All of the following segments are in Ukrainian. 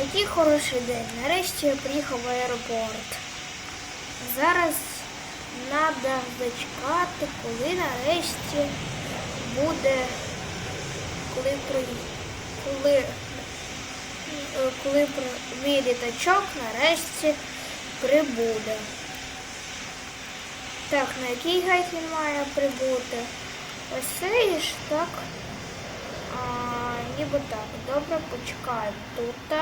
який хороший день. Нарешті я приїхав в аеропорт. Зараз треба зачекати, коли нарешті буде, коли при, коли, е, коли мій літачок нарешті прибуде. Так, на який гайд він має прибути? Ось ж так. Ніби так. Добре, почекаємо тут.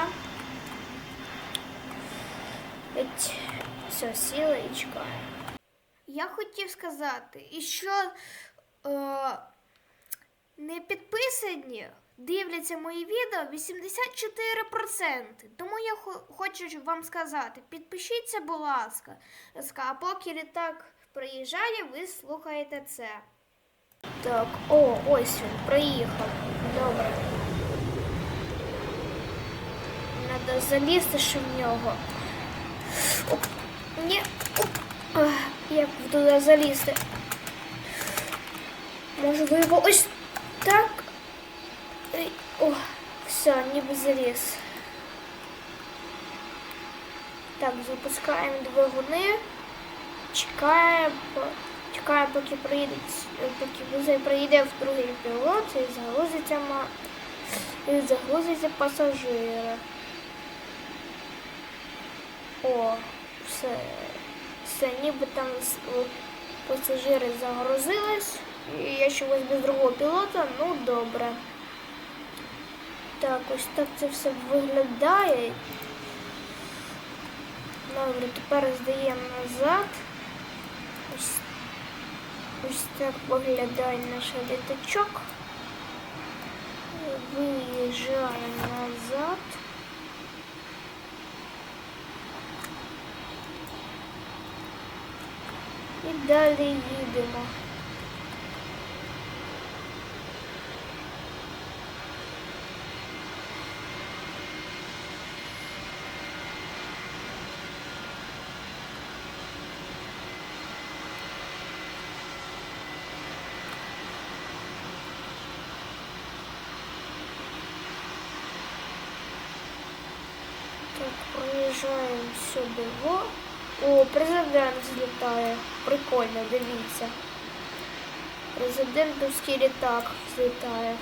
Все, сіли і чекаємо. Я хотів сказати, і що е, не підписані дивляться мої відео 84%. Тому я хочу вам сказати, підпишіться, будь ласка. А поки літак приїжджає, ви слухаєте це. Так, о, ось він, приїхав. Добре. Треба залізти ще в нього. Оп, ні, оп. Ах, Як туди залізти? Можливо, ось так. О, все, ніби заліз. Так, запускаємо двигуни. Чекаємо, чекаємо, поки приїде, поки музей приїде в другий пілот і загрузиться, і загрузиться пасажири. О, все. Все, ніби там пасажири загрузились. І я ще ось без другого пілота, ну добре. Так, ось так це все виглядає. Добре, тепер здаємо назад. Ось, ось так виглядає наш літачок. Виїжджаємо назад. І далі їдемо. Так, проїжджаємо сюди. Во. О, президент злітає. Прикольно, дивіться. Президентовський літак злітає.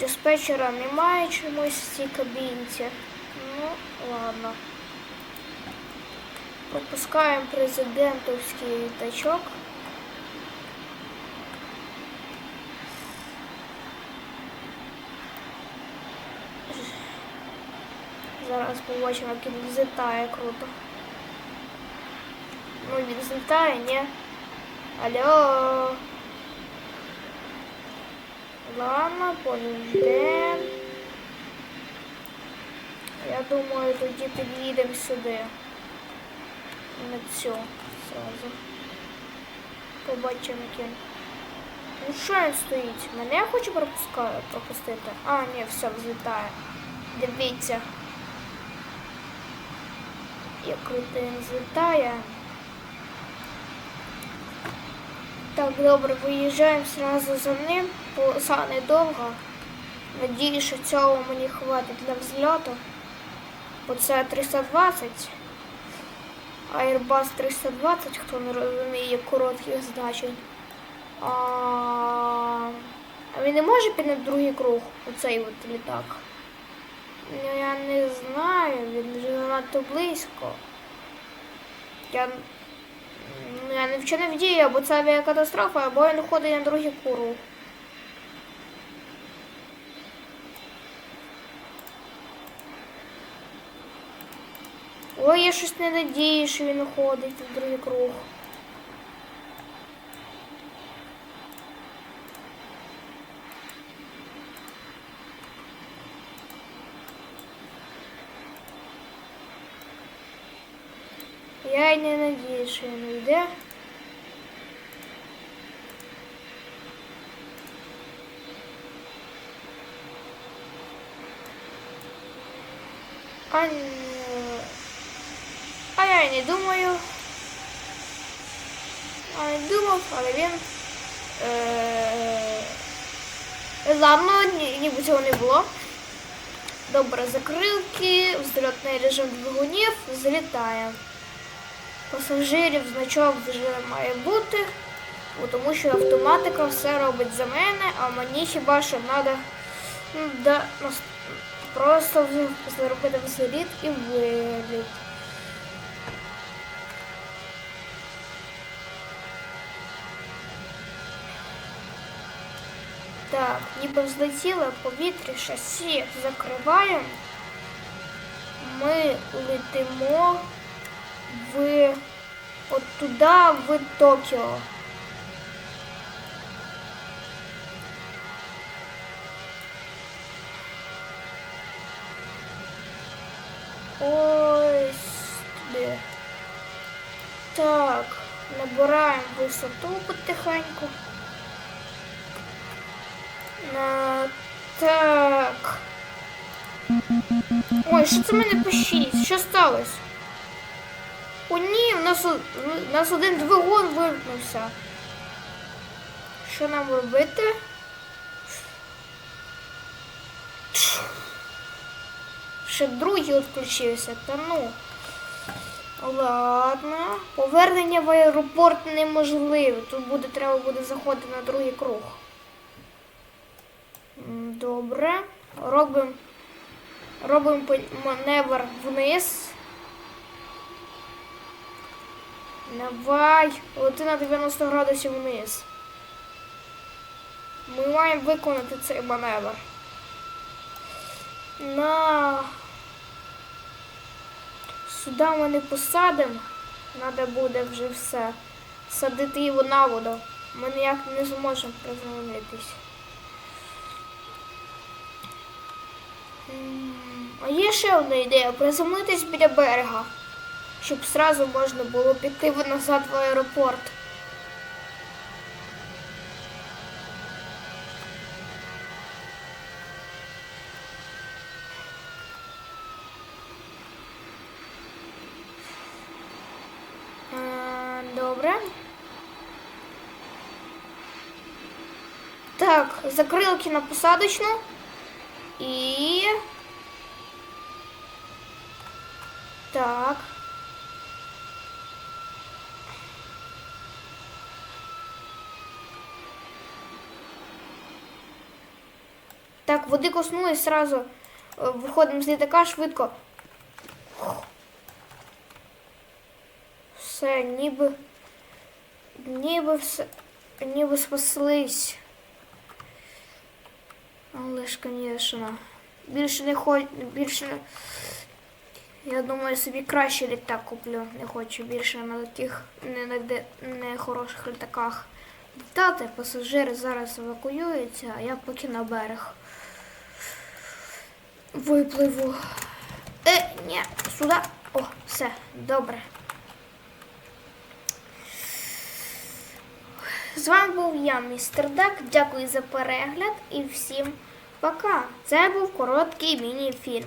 Диспетчера немає чомусь в цій кабінці. Ну, ладно. Пропускаємо президентовський літачок. Зараз побачимо, як він взлітає круто. Ну, він взлітає, ні? Алло. Ладно, подождем. Я думаю, тоді під'їдемо сюди. На цю сразу. Побачимо, як він. Ну що він стоїть? Мене хоче пропустити. А, ні, все, взлітає. Дивіться. Як круто він. Так, добре, виїжджаємо зразу за ним, полоса недовго. Надіюсь, що цього мені хватить для взльоту. Бо це 320. Airbus 320, хто не розуміє коротких значень. А, а він не може піти на другий круг, оцей от літак. Ну, я не знаю, він вже занадто близько. Я, я не вчений в дії, або це авіакатастрофа, або він ходить на другий круг. Ой, я щось не надію, що він ходить в другий круг. Я не надіюсь, що він йде. А, а я не думаю. А не думав, але він. Е... Ладно, ні, ніби цього не було. Добре, закрилки, взльотний режим двигунів, злітає. Пасажирів значок вже має бути, тому що автоматика все робить за мене, а мені хіба що треба ну, просто зробити взліт і виліт. Так, ніби взлетіло повітря, шасі закриваємо. Ми летимо в от туди, в Токіо. Ось туди. Так, набираємо висоту потихеньку. На... Так. Ой, що це мене 6? Що сталося? О, ні, у нас, у нас один двигун вимкнувся. Що нам робити? Ще другий відключився, та ну. Ладно. Повернення в аеропорт неможливе. Тут буде, треба буде заходити на другий круг. Добре. Робимо пон- маневр вниз. Давай. Лети на 90 градусів вниз. Ми маємо виконати цей маневр. На. Сюди ми не посадимо. Треба буде вже все. Садити його на воду. Ми ніяк не зможемо приземлитись. А є ще одна ідея приземлитись біля берега, щоб зразу можна було піти назад в аеропорт. Добре. Так, на посадочну. І. Так. Так, води коснулись сразу. е, Виходимо з літака швидко. Все, ніби. Ніби все. Ніби спаслись. Але ж, звісно. Більше не хочу. Більше. не- Я думаю, собі краще літак куплю. Не хочу більше на таких не, на де- не хороших літаках літати. Пасажири зараз евакуюються, а я поки на берег випливу. Е, ні, сюди. О, все, добре. З вами був я, містер Дак. Дякую за перегляд і всім пока. Це був короткий міні-фільм.